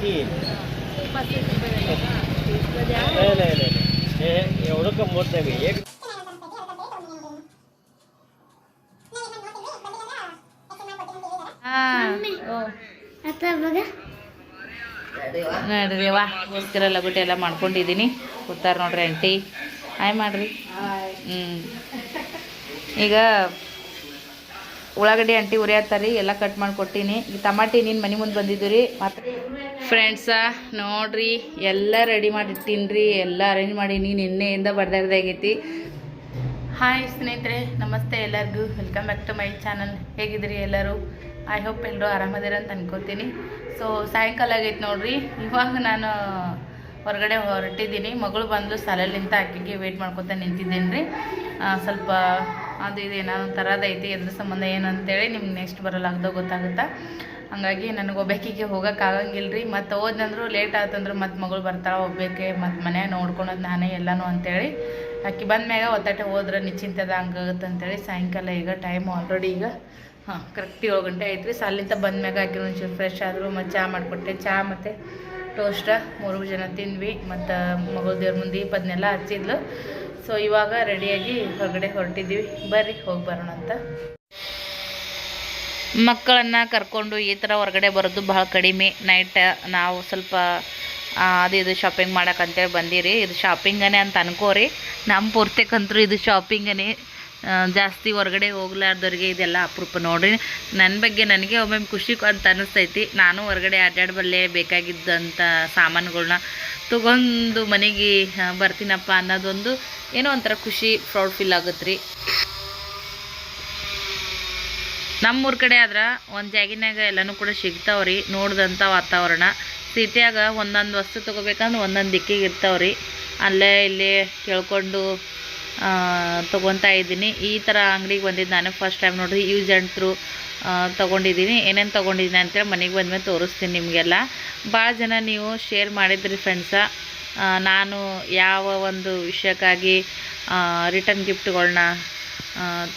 तीन पस्तीस रुपये देगा इसका द्या नाही नाही नाही नाही. हे एवढं कमवत नाही मी एक ಹಾಂ आता बघा ನೋಡ್ರಿ ವಾ ಗೋಸ್ಕರ ಲಗೋಟಿ ಎಲ್ಲ ಮಾಡ್ಕೊಂಡಿದ್ದೀನಿ ಕೂತಾರ ನೋಡ್ರಿ ಆಂಟಿ ಹಾಯ್ ಮಾಡ್ರಿ ಹ್ಞೂ ಈಗ ಉಳ್ಳಾಗಡ್ಡಿ ಆಂಟಿ ಉರಿಯತ್ತಾರಿ ಎಲ್ಲ ಕಟ್ ಮಾಡಿ ಕೊಟ್ಟೀನಿ ಈಗ ಟಮಾಟಿ ನೀನು ಮನೆ ಮುಂದೆ ಬಂದಿದ್ದು ರೀ ಮತ್ತು ಫ್ರೆಂಡ್ಸ ನೋಡ್ರಿ, ಎಲ್ಲ ರೆಡಿ ಮಾಡಿ ತಿನ್ರಿ, ಎಲ್ಲ ಅರೇಂಜ್ ಮಾಡೀನಿ ನಿನ್ನೆಯಿಂದ ಬರ್ದಾರ್ದಾಗೈತಿ ಹಾಯ್ ಸ್ನೇಹಿತರೆ, ನಮಸ್ತೆ ಎಲ್ಲರಿಗೂ. Welcome back to my channel ಹೇಗಿದ್ರಿ ಎಲ್ಲರೂ? ಐ ಹೋಪ್ ಎಲ್ಲರೂ ಆರಾಮದಿರ ಅಂತ ಅನ್ಕೋತೀನಿ. ಸೊ ಸಾಯಂಕಾಲ ಆಗೈತೆ ನೋಡ್ರಿ. ಇವಾಗ ನಾನು ಹೊರಗಡೆ ಹೊರಟಿದ್ದೀನಿ. ಮಗಳು ಬಂದು ಸಾಲಲ್ಲಿಂತ ಆಕೆಗೆ ವೆಯ್ಟ್ ಮಾಡ್ಕೊತ ನಿಂತಿದ್ದೀನಿ ರೀ ಸ್ವಲ್ಪ ಅದು ಇದು ಏನೋ ತರದೈತಿ ಅದ್ರ ಸಂಬಂಧ ಏನು ಅಂತೇಳಿ ನಿಮ್ಗೆ ನೆಕ್ಸ್ಟ್ ಬರಲಾಗ್ದೋ ಗೊತ್ತಾಗುತ್ತಾ? ಹಂಗಾಗಿ ನನಗೆ ಒಬ್ಬಾಕಿಗೆ ಆಗಂಗಿಲ್ಲ ರೀ ಮತ್ತು ಓದ್ನಂದ್ರು ಲೇಟ್ ಆತಂದ್ರೆ ಮತ್ತು ಮಗಳು ಬರ್ತಾಳೆ ಹೋಗ್ಬೇಕೆ ಮತ್ತು ಮನೆ ನೋಡ್ಕೊಳೋದು ನಾನೇ ಎಲ್ಲನೂ ಅಂತೇಳಿ. ಅಕ್ಕಿ ಬಂದ ಮ್ಯಾಗ ಒತ್ತಾಟೆ ಹೋದ್ರೆ ನಿಶ್ಚಿಂತದ ಹಂಗಾಗುತ್ತೆ ಅಂತೇಳಿ ಸಾಯಂಕಾಲ ಈಗ ಟೈಮ್ ಆಲ್ರೆಡಿ ಈಗ, ಹಾಂ ಕರೆಕ್ಟ್ ಏಳು ಗಂಟೆ ಆಯ್ತು ರೀ ಸಾಲಿಂದ ಬಂದ ಮ್ಯಾಗ ಆಕೆ ಒಂಚೂರು ಫ್ರೆಶ್ ಆದರು, ಮತ್ತು ಚಹಾ ಮಾಡಿಕೊಟ್ಟೆ. ಚಹಾ ಮತ್ತು ಟೋಸ್ಟ ಮೂರು ಜನ ತಿಂದ್ವಿ. ಮತ್ತು ಮಗಳು ದೇವ್ರ ಮುಂದೆ ಇಪ್ಪದನ್ನೆಲ್ಲ ಹಚ್ಚಿದ್ಲು. ಸೊ ಇವಾಗ ರೆಡಿಯಾಗಿ ಹೊರಗಡೆ ಹೊರಟಿದ್ದೀವಿ ಬರ್ರಿ, ಹೋಗಿ ಬರೋಣ ಅಂತ ಮಕ್ಕಳನ್ನು ಕರ್ಕೊಂಡು ಈ ಥರ ಹೊರಗಡೆ ಬರೋದು ಬಹಳ ಕಡಿಮೆ. ನೈಟ್ ನಾವು ಸ್ವಲ್ಪ ಅದು ಇದು ಶಾಪಿಂಗ್ ಮಾಡಕ್ಕಂತೇಳಿ ಬಂದಿರಿ. ಇದು ಶಾಪಿಂಗನೇ ಅಂತ ಅನ್ಕೋರಿ. ನಮ್ಮ ಪೂರ್ತಿಕಂತರೂ ಇದು ಶಾಪಿಂಗನೇ ಜಾಸ್ತಿ ಹೊರಗಡೆ ಹೋಗ್ಲಾರ್ದವ್ರಿಗೆ ಇದೆಲ್ಲ ಅಪರೂಪ ನೋಡ್ರಿ. ನನ್ನ ಬಗ್ಗೆ ನನಗೆ ಒಮ್ಮೊಮ್ಮೆ ಖುಷಿ ಅಂತ ಅನಿಸ್ತೈತಿ. ನಾನು ಹೊರಗಡೆ ಅಡ್ಡಾಡಬಲ್ಲೆ ಬೇಕಾಗಿದ್ದಂಥ ಸಾಮಾನುಗಳನ್ನ ತಗೊಂಡು ಮನೆಗೆ ಬರ್ತೀನಪ್ಪ ಅನ್ನೋದೊಂದು ಏನೋ ಒಂಥರ ಖುಷಿ ಪ್ರೌಡ್ ಫೀಲ್ ಆಗುತ್ತೆ ರೀ ನಮ್ಮೂರ ಕಡೆ ಆದ್ರೆ ಒಂದು ಜಾಗಿನಾಗ ಎಲ್ಲನೂ ಕೂಡ ಸಿಗ್ತಾವ್ರಿ. ನೋಡ್ದಂಥ ವಾತಾವರಣ. ಸಿಟಿಯಾಗ ಒಂದೊಂದು ವಸ್ತು ತೊಗೋಬೇಕಂದ್ರೆ ಒಂದೊಂದು ದಿಕ್ಕಿಗೆ ಇರ್ತಾವ್ರಿ. ಅಲ್ಲೇ ಇಲ್ಲಿ ಕೇಳ್ಕೊಂಡು ತೊಗೊತಾ ಇದ್ದೀನಿ. ಈ ಥರ ಅಂಗಡಿಗೆ ಬಂದಿದ್ದು ನಾನು ಫಸ್ಟ್ ಟೈಮ್ ನೋಡ್ರಿ. ಯೂಸ್ ಆ್ಯಂಡ್ ತ್ರೂ ತೊಗೊಂಡಿದ್ದೀನಿ. ಏನೇನು ತೊಗೊಂಡಿದ್ದೀನಿ ಅಂತೇಳಿ ಮನೆಗೆ ಬಂದಮೇಲೆ ತೋರಿಸ್ತೀನಿ ನಿಮಗೆಲ್ಲ. ಭಾಳ ಜನ ನೀವು ಶೇರ್ ಮಾಡಿದ್ರಿ ಫ್ರೆಂಡ್ಸ ನಾನು ಯಾವ ಒಂದು ವಿಷಯಕ್ಕಾಗಿ ರಿಟರ್ನ್ ಗಿಫ್ಟ್ಗಳನ್ನ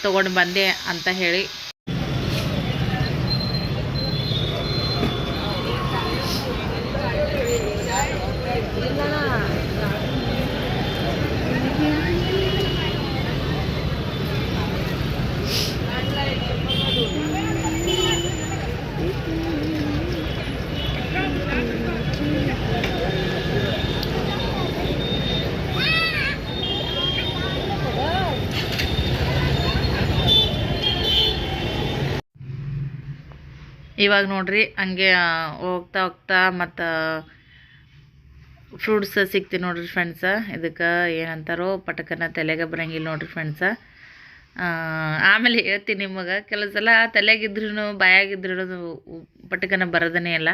ತೊಗೊಂಡು ಬಂದೆ ಅಂತ ಹೇಳಿ ಇವಾಗ ನೋಡ್ರಿ, ಹಂಗೆ ಹೋಗ್ತಾ ಹೋಗ್ತಾ ಮತ್ತು ಫ್ರೂಟ್ಸ್ ಸಿಗ್ತೀವಿ ನೋಡ್ರಿ ಫ್ರೆಂಡ್ಸ ಇದಕ್ಕೆ ಏನಂತಾರೋ ಪಟಕನ ತಲೆಗೆ ಬರಂಗಿಲ್ಲ ನೋಡ್ರಿ ಫ್ರೆಂಡ್ಸ ಆಮೇಲೆ ಹೇಳ್ತೀನಿ ನಿಮಗೆ, ಕೆಲವು ಸಲ ತಲೆಗಿದ್ರೂ ಬಾಯಾಗಿದ್ರೂ ಪಟಕನ ಬರೋದನೇ ಇಲ್ಲ.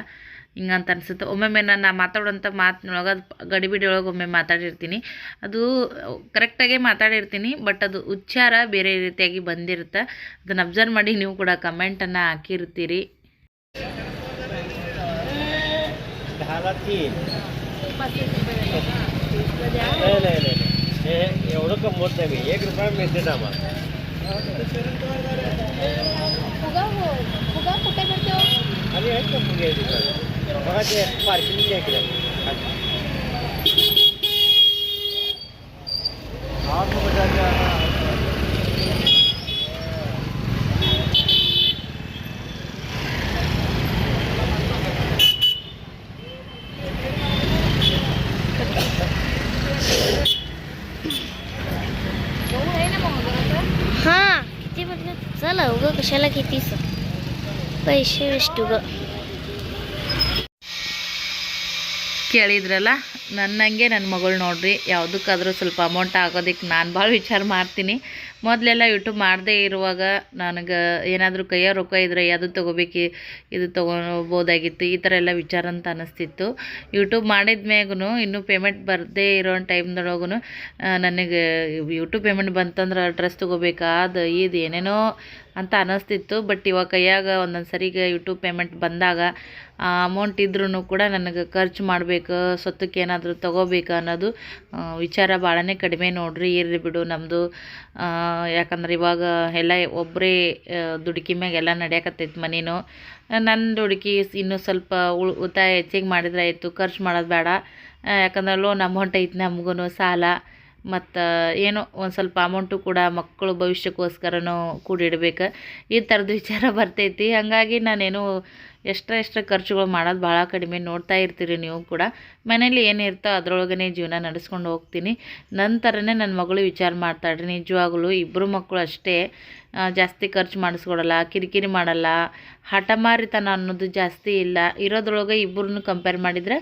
ಹಿಂಗಂತ ಅನ್ಸುತ್ತೆ. ಒಮ್ಮೊಮ್ಮೆ ನಾನು ಮಾತಾಡೋಂಥ ಮಾತಿನೊಳಗೆ ಅದು ಗಡಿಬಿಡಿ ಒಳಗೆ ಒಮ್ಮೆ ಮಾತಾಡಿರ್ತೀನಿ. ಅದು ಕರೆಕ್ಟಾಗೆ ಮಾತಾಡಿರ್ತೀನಿ ಬಟ್ ಅದು ಉಚ್ಚಾರ ಬೇರೆ ರೀತಿಯಾಗಿ ಬಂದಿರುತ್ತೆ. ಅದನ್ನು ಅಬ್ಸರ್ವ್ ಮಾಡಿ ನೀವು ಕೂಡ ಕಮೆಂಟನ್ನು ಹಾಕಿರ್ತೀರಿ. दहाला तीन पस्तीस रुपये देगा इसका द्या नाही नाही नाही नाही. हे एवढं कमवत नाही मी एक रुपया मिळते ना आम्हाला फुगा हो फुगा कुठे मिळतो आणि आहेत का फुगे तिथं बघा ते पार्किंग घ्या इकडे आप बजा कशाला कितीच पैसे वेस्ट उगं ಕೇಳಿದ್ರಲ್ಲ ನನ್ನಂಗೆ ನನ್ನ ಮಗಳು ನೋಡ್ರಿ ಯಾವುದಕ್ಕಾದ್ರೂ ಸ್ವಲ್ಪ ಅಮೌಂಟ್ ಆಗೋದಕ್ಕೆ ನಾನು ಭಾಳ ವಿಚಾರ ಮಾಡ್ತೀನಿ ಮೊದಲೆಲ್ಲ ಯೂಟ್ಯೂಬ್ ಮಾಡದೇ ಇರುವಾಗ ನನಗೆ ಏನಾದರೂ ಕೈಯ ರೊಕ್ಕ ಇದ್ದರೆ ಅದು ತೊಗೋಬೇಕು, ಇದು ತಗೋಬೋದಾಗಿತ್ತು, ಈ ಥರ ಎಲ್ಲ ವಿಚಾರ ಅಂತ ಅನ್ನಿಸ್ತಿತ್ತು. ಯೂಟ್ಯೂಬ್ ಮಾಡಿದ ಮ್ಯಾಗೂ ಇನ್ನೂ ಪೇಮೆಂಟ್ ಬರದೇ ಇರೋ ಟೈಮ್ದೊಳಗೂ ನನಗೆ ಯೂಟ್ಯೂಬ್ ಪೇಮೆಂಟ್ ಬಂತಂದ್ರೆ ಡ್ರೆಸ್ ತೊಗೋಬೇಕಾ, ಅದು ಇದು ಏನೇನೋ ಅಂತ ಅನ್ನಿಸ್ತಿತ್ತು. ಬಟ್ ಇವಾಗ ಕೈಯಾಗ ಒಂದೊಂದು ಸರಿಗೆ ಯೂಟ್ಯೂಬ್ ಪೇಮೆಂಟ್ ಬಂದಾಗ, ಆ ಅಮೌಂಟ್ ಇದ್ರೂ ಕೂಡ ನನಗೆ ಖರ್ಚು ಮಾಡಬೇಕು, ಸೊತ್ತಕ್ಕೆ ಏನಾದರೂ ತೊಗೋಬೇಕು ಅನ್ನೋದು ವಿಚಾರ ಭಾಳನೇ ಕಡಿಮೆ ನೋಡ್ರಿ, ಇರಲಿ ಬಿಡು ನಮ್ಮದು ಯಾಕಂದ್ರೆ ಇವಾಗ ಎಲ್ಲ ಒಬ್ಬರೇ ದುಡುಕಿ ಮ್ಯಾಗ ಎಲ್ಲ ನಡೆಯಕತ್ತೈತಿ ಮನೇನು. ನನ್ನ ದುಡುಕಿ ಇನ್ನೂ ಸ್ವಲ್ಪ ಉಳ್, ಉಳಿತಾಯ ಹೆಚ್ಚಿಗೆ ಮಾಡಿದ್ರೆ ಆಯಿತು, ಖರ್ಚು ಮಾಡೋದು ಬೇಡ. ಯಾಕಂದ್ರೆ ಲೋನ್ ಅಮೌಂಟ್ ಐತಿ ನಮಗೂ ಸಾಲ. ಮತ್ತು, ಏನೋ ಒಂದು ಸ್ವಲ್ಪ ಅಮೌಂಟು ಕೂಡ ಮಕ್ಕಳು ಭವಿಷ್ಯಕ್ಕೋಸ್ಕರನೂ ಕೂಡಿಡ್ಬೇಕು. ಈ ಥರದ ವಿಚಾರ ಬರ್ತೈತಿ. ಹಾಗಾಗಿ ನಾನೇನು ಎಕ್ಸ್ಟ್ರಾ ಎಕ್ಸ್ಟ್ರಾ ಖರ್ಚುಗಳು ಮಾಡೋದು ಭಾಳ ಕಡಿಮೆ. ನೋಡ್ತಾ ಇರ್ತೀರಿ ನೀವು ಕೂಡ. ಮನೇಲಿ ಏನಿರ್ತೋ ಅದರೊಳಗನೆ ಜೀವನ ನಡೆಸ್ಕೊಂಡು ಹೋಗ್ತೀನಿ. ನಂತರನೇ ನನ್ನ ಮಗಳು ವಿಚಾರ ಮಾಡ್ತಾಳ್ರಿ ನಿಜವಾಗ್ಲೂ ಇಬ್ಬರು ಮಕ್ಕಳು ಅಷ್ಟೇ. ಜಾಸ್ತಿ ಖರ್ಚು ಮಾಡಿಸ್ಕೊಡಲ್ಲ, ಕಿರಿಕಿರಿ ಮಾಡಲ್ಲ ಹಠಮಾರಿತನ ಅನ್ನೋದು ಜಾಸ್ತಿ ಇಲ್ಲ. ಇರೋದ್ರೊಳಗೆ ಇಬ್ಬರನ್ನು ಕಂಪೇರ್ ಮಾಡಿದ್ರೆ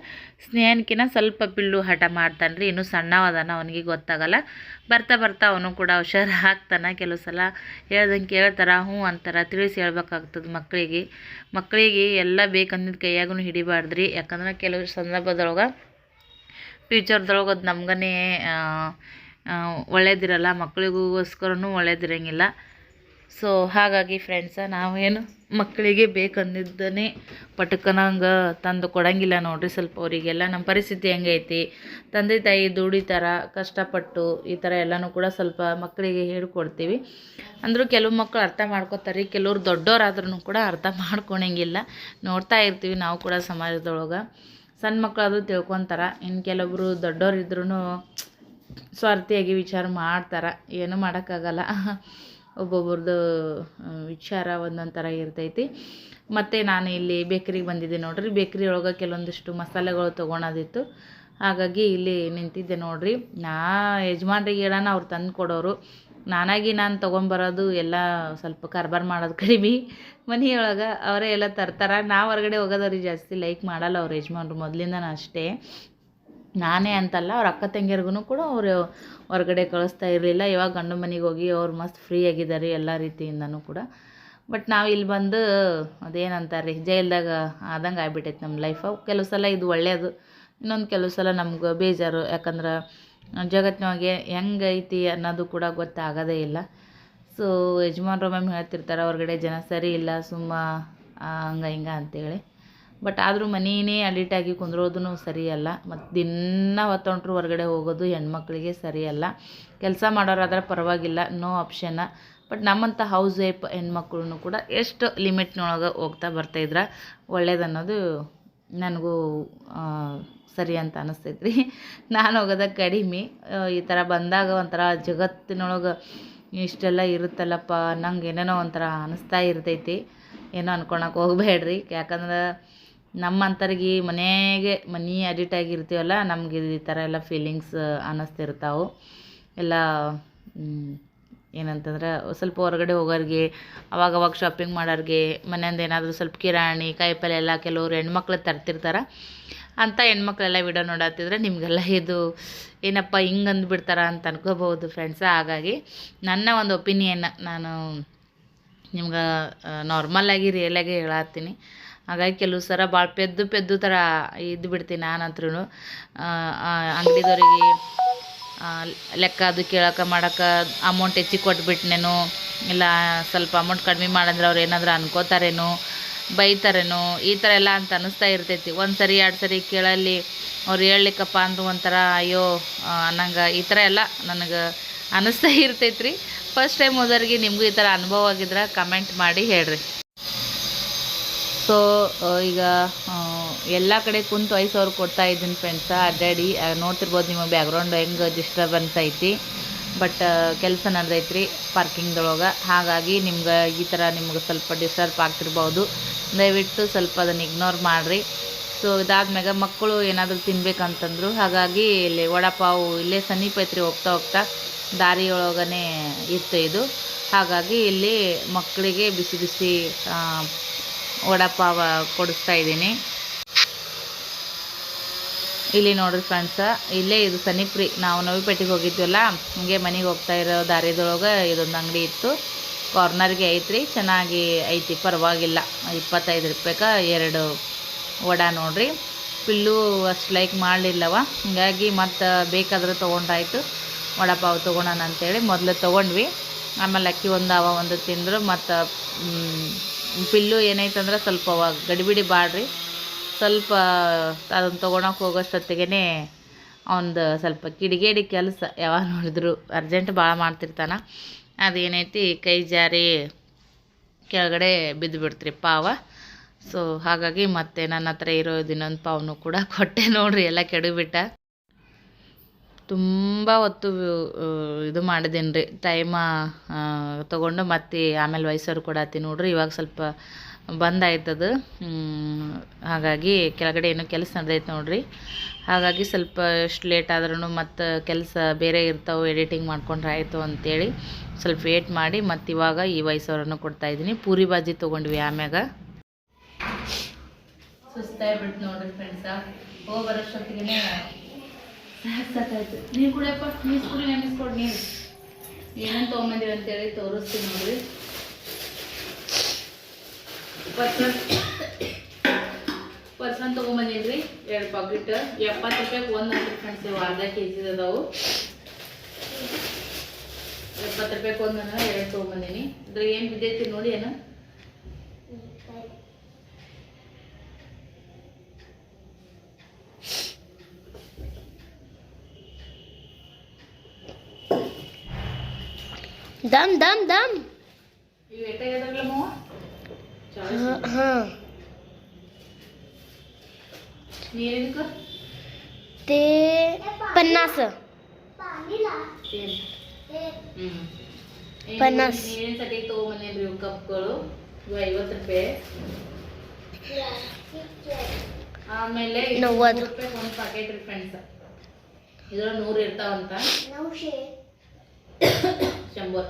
ಸ್ನೇಹನ್ಕಿನ ಸ್ವಲ್ಪ ಪಿಳ್ಳು ಹಠ ಮಾಡ್ತಾನೆ ರೀ ಇನ್ನೂ ಸಣ್ಣವದಾನ ಅವನಿಗೆ ಗೊತ್ತಾಗಲ್ಲ. ಬರ್ತಾ ಬರ್ತಾ ಅವನು ಕೂಡ ಹುಷಾರು ಆಗ್ತಾನೆ ಕೆಲವು ಸಲ. ಹೇಳ್ದಂಗೆ ಕೇಳ್ತಾರ, ಹ್ಞೂ ಅಂತಾರ, ತಿಳಿಸಿ ಹೇಳ್ಬೇಕಾಗ್ತದೆ ಮಕ್ಕಳಿಗೆ ಮಕ್ಕಳಿಗೆ ಎಲ್ಲ ಬೇಕಂದಿದ್ದು ಕೈಯಾಗೂ ಹಿಡಿಬಾರ್ದ್ರಿ. ಯಾಕಂದ್ರೆ ಕೆಲವು ಸಂದರ್ಭದೊಳಗೆ ಫ್ಯೂಚರ್ದೊಳಗೆ ಅದು ನಮ್ಗೇ ಒಳ್ಳೇದಿರಲ್ಲ ಮಕ್ಕಳಿಗೋಸ್ಕರನೂ ಒಳ್ಳೇದಿರಂಗಿಲ್ಲ. ಸೊ ಹಾಗಾಗಿ ಫ್ರೆಂಡ್ಸ ನಾವೇನು ಮಕ್ಕಳಿಗೆ ಬೇಕಂದಿದ್ದನೇ ಪಟಕನಂಗೆ ತಂದು ಕೊಡಂಗಿಲ್ಲ ನೋಡಿರಿ ಸ್ವಲ್ಪ ಅವರಿಗೆಲ್ಲ. ನಮ್ಮ ಪರಿಸ್ಥಿತಿ ಹೆಂಗೈತಿ ತಂದೆ ತಾಯಿ ದುಡಿತಾರ, ಕಷ್ಟಪಟ್ಟು ಈ ಥರ ಎಲ್ಲನೂ ಕೂಡ ಸ್ವಲ್ಪ ಮಕ್ಕಳಿಗೆ ಹೇಳ್ಕೊಡ್ತೀವಿ. ಅಂದರೂ ಕೆಲವು ಮಕ್ಕಳು ಅರ್ಥ ಮಾಡ್ಕೋತಾರೆ ಕೆಲವ್ರು ದೊಡ್ಡವರಾದ್ರೂ ಕೂಡ ಅರ್ಥ ಮಾಡ್ಕೊಳಂಗಿಲ್ಲ ನೋಡ್ತಾ ಇರ್ತೀವಿ ನಾವು ಕೂಡ ಸಮಾಜದೊಳಗೆ. ಸಣ್ಣ ಮಕ್ಕಳಾದರೂ ತಿಳ್ಕೊತಾರ ಇನ್ನು ಕೆಲವರು ದೊಡ್ಡವ್ರಿದ್ರೂ ಸ್ವಾರ್ಥಿಯಾಗಿ ವಿಚಾರ ಮಾಡ್ತಾರೆ. ಏನೂ ಮಾಡೋಕ್ಕಾಗಲ್ಲ. ಒಬ್ಬೊಬ್ರದ್ದು ವಿಚಾರ ಒಂದೊಂದು ಥರ ಇರ್ತೈತಿ. ಮತ್ತು ನಾನು ಇಲ್ಲಿ ಬೇಕ್ರಿಗೆ ಬಂದಿದ್ದೆ ನೋಡಿರಿ. ಬೇಕ್ರಿ ಒಳಗೆ ಕೆಲವೊಂದಿಷ್ಟು ಮಸಾಲೆಗಳು ತೊಗೊಳೋದಿತ್ತು ಹಾಗಾಗಿ ಇಲ್ಲಿ ನಿಂತಿದ್ದೆ ನೋಡಿರಿ. ನಾ ಯಜಮಾನ್ರಿಗೆ ಹೇಳೋಣ, ಅವ್ರು ತಂದು ಕೊಡೋರು. ನಾನಾಗಿ ನಾನು ತೊಗೊಂಬರೋದು ಎಲ್ಲ ಸ್ವಲ್ಪ ಕಾರ್ಬಾರ್ ಮಾಡೋದು ಕಡಿಮೆ. ಮನೆಯೊಳಗೆ ಅವರೇ ಎಲ್ಲ ತರ್ತಾರೆ. ನಾ ಹೊರಗಡೆ ಹೋಗೋದವ್ರಿಗೆ ಜಾಸ್ತಿ ಲೈಕ್ ಮಾಡಲ್ಲ ಅವ್ರು ಯಜಮಾನ್ರು. ಮೊದಲಿಂದನೂ ಅಷ್ಟೇ. ನಾನೇ ಅಂತಲ್ಲ, ಅವ್ರ ಅಕ್ಕ ತಂಗಿಯರ್ಗು ಕೂಡ ಅವರು ಹೊರಗಡೆ ಕಳಿಸ್ತಾ ಇರಲಿಲ್ಲ. ಇವಾಗ ಗಂಡು ಮನೆಗೆ ಹೋಗಿ ಅವ್ರು ಮಸ್ತ್ ಫ್ರೀ ಆಗಿದ್ದಾರೆ ಎಲ್ಲ ರೀತಿಯಿಂದನೂ ಕೂಡ. ಬಟ್ ನಾವು ಇಲ್ಲಿ ಬಂದು ಅದೇನಂತಾರೆ ರೀ ಜೈಲ್ದಾಗ ಆದಂಗೆ ಆಗ್ಬಿಟ್ಟೈತೆ ನಮ್ಮ ಲೈಫು ಕೆಲವು ಸಲ ಇದು ಒಳ್ಳೆಯದು ಇನ್ನೊಂದು ಕೆಲವು ಸಲ ನಮ್ಗೆ ಬೇಜಾರು. ಯಾಕಂದ್ರೆ ಜಗತ್ತಿನೊಳಗೆ ಹೆಂಗೈತಿ ಅನ್ನೋದು ಕೂಡ ಗೊತ್ತಾಗೋದೇ ಇಲ್ಲ. ಸೊ ಯಜಮಾನ್ರು ಮ್ಯಾಮ್ ಹೇಳ್ತಿರ್ತಾರೆ, ಹೊರಗಡೆ ಜನ ಸರಿ ಇಲ್ಲ, ಸುಮ್ಮ ಹಂಗೆ ಹಿಂಗೆ ಅಂತೇಳಿ. ಬಟ್ ಆದರೂ ಮನೆಯೇ ಅಡಿಟಾಗಿ ಕುಂದ್ರೋದು ಸರಿಯಲ್ಲ. ಮತ್ತು ದಿನ ಹೊತ್ತೊಂಟ್ರು ಹೊರಗಡೆ ಹೋಗೋದು ಹೆಣ್ಮಕ್ಳಿಗೆ ಸರಿಯಲ್ಲ. ಕೆಲಸ ಮಾಡೋರಾದ್ರೆ ಪರವಾಗಿಲ್ಲ ನೋ ಆಪ್ಷನ್ನ ಬಟ್ ನಮ್ಮಂಥ ಹೌಸ್ ವೈಫ್ ಹೆಣ್ಮಕ್ಳು ಕೂಡ ಎಷ್ಟು ಲಿಮಿಟ್ನೊಳಗೆ ಹೋಗ್ತಾ ಬರ್ತಾಯಿದ್ರೆ ಒಳ್ಳೇದನ್ನೋದು ನನಗೂ ಸರಿ ಅಂತ ಅನಿಸ್ತೈತೆ ರೀ ನಾನು ಹೋಗೋದ ಕಡಿಮೆ. ಈ ಥರ ಬಂದಾಗ ಒಂಥರ ಜಗತ್ತಿನೊಳಗೆ ಇಷ್ಟೆಲ್ಲ ಇರುತ್ತಲ್ಲಪ್ಪ, ನಂಗೆ ಏನೇನೋ ಒಂಥರ ಅನ್ನಿಸ್ತಾ ಇರ್ತೈತಿ. ಏನೋ ಅನ್ಕೊಳಕ್ಕೆ ಹೋಗ್ಬೇಡ್ರಿ. ಯಾಕಂದ್ರೆ ನಮ್ಮಂಥವ್ರಿಗೆ ಮನೆಗೆ ಮನೆ ಅಡಿಟ್ ಆಗಿರ್ತೀವಲ್ಲ, ನಮ್ಗೆ ಈ ಥರ ಎಲ್ಲ ಫೀಲಿಂಗ್ಸ್ ಅನ್ನಿಸ್ತಿರ್ತಾವೆ ಎಲ್ಲ ಏನಂತಂದ್ರೆ ಸ್ವಲ್ಪ ಹೊರಗಡೆ ಹೋಗೋರಿಗೆ ಅವಾಗ ಅವಾಗ ಶಾಪಿಂಗ್ ಮಾಡೋರಿಗೆ, ಮನೆಯಿಂದ ಏನಾದರೂ ಸ್ವಲ್ಪ ಕಿರಾಣಿ, ಕಾಯಿಪಲ್ಲೆ ಎಲ್ಲ ಕೆಲವರು ಹೆಣ್ಮಕ್ಳು ತರ್ತಿರ್ತಾರೆ. ಅಂಥ ಹೆಣ್ಮಕ್ಳೆಲ್ಲ ವಿಡಿಯೋ ನೋಡತ್ತಿದ್ರೆ ನಿಮಗೆಲ್ಲ ಇದು ಏನಪ್ಪ ಹಿಂಗೆ ಅಂದ್ಬಿಡ್ತಾರ ಅಂತ ಅನ್ಕೋಬಹುದು ಫ್ರೆಂಡ್ಸ ಹಾಗಾಗಿ ನನ್ನ ಒಂದು ಒಪಿನಿಯನ್ ನಾನು ನಿಮ್ಗೆ ನಾರ್ಮಲಾಗಿ ರಿಯಲಾಗಿ ಹೇಳತ್ತೀನಿ ಹಾಗಾಗಿ ಕೆಲವು ಸಲ ಭಾಳ ಪೆದ್ದು ಪೆದ್ದು ಥರ ಇದ್ದು ಬಿಡ್ತೀನಿ ನಾನಂತ್ರೂ ಅಂಗಡಿದವ್ರಿಗೆ ಲೆಕ್ಕ ಅದು ಕೇಳೋಕೆ ಮಾಡೋಕೆ ಅಮೌಂಟ್ ಹೆಚ್ಚಿಗೆ ಕೊಟ್ಬಿಟ್ನೇನೋ, ಇಲ್ಲ ಸ್ವಲ್ಪ ಅಮೌಂಟ್ ಕಡಿಮೆ ಮಾಡಂದ್ರೆ ಅವ್ರು ಏನಾದರೂ ಅನ್ಕೋತಾರೇನೋ, ಬೈತಾರೇನೋ, ಈ ಥರ ಎಲ್ಲ ಅಂತ ಅನ್ನಿಸ್ತಾ ಇರ್ತೈತಿ. ಒಂದು ಸರಿ, ಎರಡು ಸರಿ ಕೇಳಲ್ಲಿ ಅವ್ರು ಹೇಳಲಿಕ್ಕಪ್ಪ ಅಂದ್ರೆ ಒಂಥರ ಅಯ್ಯೋ ನಂಗೆ ಅನ್ನಂಗೆ ಈ ಥರ ಎಲ್ಲ ನನಗೆ ಅನ್ನಿಸ್ತಾ ಇರ್ತೈತೆ ರೀ ಫಸ್ಟ್ ಟೈಮ್ ಹೋದವ್ರಿಗೆ ನಿಮಗೂ ಈ ಥರ ಅನುಭವ ಆಗಿದ್ರೆ ಕಮೆಂಟ್ ಮಾಡಿ ಹೇಳ್ರಿ. ಸೊ ಈಗ ಎಲ್ಲ ಕಡೆ ಕುಂತು ಐದು ಸಾವಿರ ಕೊಡ್ತಾ ಇದ್ದೀನಿ ಫ್ರೆಂಡ್ಸ ಅಡ್ಡಾಡಿ ನೋಡ್ತಿರ್ಬೋದು ನಿಮ್ಮ ಬ್ಯಾಕ್ಗ್ರೌಂಡ್ ಹೆಂಗೆ ಡಿಸ್ಟರ್ಬೆನ್ಸ್ ಐತಿ. ಬಟ್ ಕೆಲಸ ನಡೆದೈತ್ರಿ ಪಾರ್ಕಿಂಗ್ದೊಳಗೆ ಹಾಗಾಗಿ ನಿಮ್ಗೆ ಈ ಥರ ನಿಮ್ಗೆ ಸ್ವಲ್ಪ ಡಿಸ್ಟರ್ಬ್ ಆಗ್ತಿರ್ಬೋದು. ದಯವಿಟ್ಟು ಸ್ವಲ್ಪ ಅದನ್ನು ಇಗ್ನೋರ್ ಮಾಡಿರಿ. ಸೊ ಇದಾದ್ಮ್ಯಾಗ ಮಕ್ಕಳು ಏನಾದರೂ ತಿನ್ಬೇಕಂತಂದ್ರು, ಹಾಗಾಗಿ ಇಲ್ಲಿ ವಡಪಾವು ಇಲ್ಲೇ ಸಮೀಪ ಐತ್ರಿ ಹೋಗ್ತಾ ಹೋಗ್ತಾ ದಾರಿಯೊಳಗನೆ ಇತ್ತು ಇದು. ಹಾಗಾಗಿ ಇಲ್ಲಿ ಮಕ್ಕಳಿಗೆ ಬಿಸಿ ಬಿಸಿ ವಡಪಾವ ಕೊಡಿಸ್ತಾ ಇದ್ದೀನಿ. ಇಲ್ಲಿ ನೋಡ್ರಿ ಫ್ರೆಂಡ್ಸ ಇಲ್ಲೇ ಇದು ಸನಿಪ್ರಿ. ನಾವು ನವಿಪೇಟೆಗೆ ಹೋಗಿದ್ವಲ್ಲ, ಹಂಗೆ ಮನೆಗೆ ಹೋಗ್ತಾ ಇರೋ ದಾರಿದೊಳಗೆ ಇದೊಂದು ಅಂಗಡಿ ಇತ್ತು. ಕಾರ್ನರ್ಗೆ ಐತ್ರಿ, ಚೆನ್ನಾಗಿ ಐತಿ, ಪರವಾಗಿಲ್ಲ. ಇಪ್ಪತ್ತೈದು ರೂಪಾಯಿಗೆ ಎರಡು ವಡ ನೋಡ್ರಿ. ಪಿಲ್ಲು ಅಷ್ಟು ಲೈಕ್ ಮಾಡಲಿಲ್ಲವ. ಹೀಗಾಗಿ ಮತ್ತು ಬೇಕಾದ್ರೆ ತೊಗೊಂಡ್ರಾಯ್ತು ವಡಪಾವ್ ತೊಗೊಳೋಣ ಅಂತೇಳಿ ಮೊದಲು ತೊಗೊಂಡ್ವಿ. ಆಮೇಲೆ ಅಕ್ಕಿ ಒಂದು, ಅವ ಒಂದು ತಿಂದರು, ಮತ್ತು ಪಿಲ್ಲು ಏನೈತಂದ್ರೆ ಸ್ವಲ್ಪ ಗಡಿಬಿಡಿ ಬಾಡ್ರಿ. ಸ್ವಲ್ಪ ಅದನ್ನು ತೊಗೊಳಕ್ಕೆ ಹೋಗೋಷ್ಟೊತ್ತಿಗೆ ಅವನದು ಸ್ವಲ್ಪ ಕಿಡಿಗೇಡಿ ಕೆಲಸ ಯಾವಾಗ ನೋಡಿದ್ರು ಅರ್ಜೆಂಟ್ ಭಾಳ ಮಾಡ್ತಿರ್ತಾನೆ. ಅದೇನೈತಿ ಕೈ ಜಾರಿ ಕೆಳಗಡೆ ಬಿದ್ದು ಬಿಡ್ತ್ರಿ ಪಾವ. ಸೊ ಹಾಗಾಗಿ ಮತ್ತೆ ನನ್ನ ಹತ್ರ ಇರೋ ಇನ್ನೊಂದು ಪಾವನು ಕೂಡ ಕೊಟ್ಟೆ ನೋಡ್ರಿ, ಎಲ್ಲ ಕೆಡಬಿಟ್ಟ. ತುಂಬ ಹೊತ್ತು ಇದು ಮಾಡಿದ್ದೀನಿ ರೀ ಟೈಮ ತೊಗೊಂಡು ಮತ್ತೆ ಆಮೇಲೆ ವಯಸ್ಸವ್ರು ಕೊಡತ್ತಿ ನೋಡ್ರಿ, ಇವಾಗ ಸ್ವಲ್ಪ ಬಂದಾಯ್ತದು. ಹಾಗಾಗಿ ಕೆಳಗಡೆ ಏನೋ ಕೆಲಸ ನಡೆದೈತೆ ನೋಡ್ರಿ. ಹಾಗಾಗಿ ಸ್ವಲ್ಪ ಎಷ್ಟು ಲೇಟ್ ಆದ್ರೂ ಮತ್ತು ಕೆಲಸ ಬೇರೆ ಇರ್ತಾವೆ ಎಡಿಟಿಂಗ್ ಮಾಡ್ಕೊಂಡ್ರೆ ಆಯಿತು ಅಂತೇಳಿ ಸ್ವಲ್ಪ ವೇಟ್ ಮಾಡಿ ಮತ್ತು ಇವಾಗ ಈ ವಯಸ್ಸವ್ರನ್ನು ಕೊಡ್ತಾಯಿದ್ದೀನಿ ಪೂರಿ ಬಾಜಿ ತೊಗೊಂಡ್ವಿ ಆಮ್ಯಾಗ. ಸುಸ್ತಾಗ್ಬಿಟ್ಟು ನೋಡ್ರಿ ಫ್ರೆಂಡ್ಸ ಹೋಗಿ ಬರೋಷ್ಟೊತ್ತಿಗೆ ಸಾಕಾಯ್ತು ನೀರು ಕುಡಿಯಪ್ಪ ನೀರು ಕುಡಿ ನೆನೆಸ್ಕೊಡ್ ನೀರು ಏನಂತ ತೊಗೊಂಬಂದಿವಿ ಅಂತೇಳಿ ತೋರಿಸ್ತೀನಿ ನೋಡ್ರಿ. ಪರ್ಸನ್ ಪರ್ಸನ್ ತೊಗೊಂಬಂದಿನ್ರಿ ಎರಡು ಪಾಕೆಟ್ ಎಪ್ಪತ್ತು ರೂಪಾಯಿಗೆ ಒಂದು ಅಂತ ಫ್ರೆಂಡ್ಸ್ ಅರ್ಧ ಕೆ ಜಿ ಅದಾವು. ಎಪ್ಪತ್ತು ರೂಪಾಯಿಗೆ ಒಂದು ಎರಡು ತೊಗೊಂಬಂದಿನಿ. ಇದ್ರಾಗ ಏನು ಬಿದ್ದೈತಿ ನೋಡಿ ಏನು दम दम दम ಇವು ಎಟ್ಟಾಗ್ಯದ್ರಲ್ಲ ಮಾವ हाँ हाँ ನೀರಿನಕ ते पन्नास ಸೇಮ್ ಹ್ಮ್ ಪನ್ನಾಸ್. ನೀರಿನ ಸಟಿ ತೊಗೊಂಬಂದೇನ್ರಿ ಇವು ಕಪ್ಗಳು ಇವು ಐವತ್ತು ರೂಪಾಯಿ ಆಮೇಲೆ ಇದು ನವ್ವತ್ತು. ನೂರು ರೂಪಾಯಿ ಒಂದು ಪ್ಯಾಕೆಟ್ ರೀ ಫ್ರೆಂಡ್ಸ್ ಇದ್ರೊಳಗೆ ನೂರು ಇರ್ತಾವಂತ ಶಂಬರ್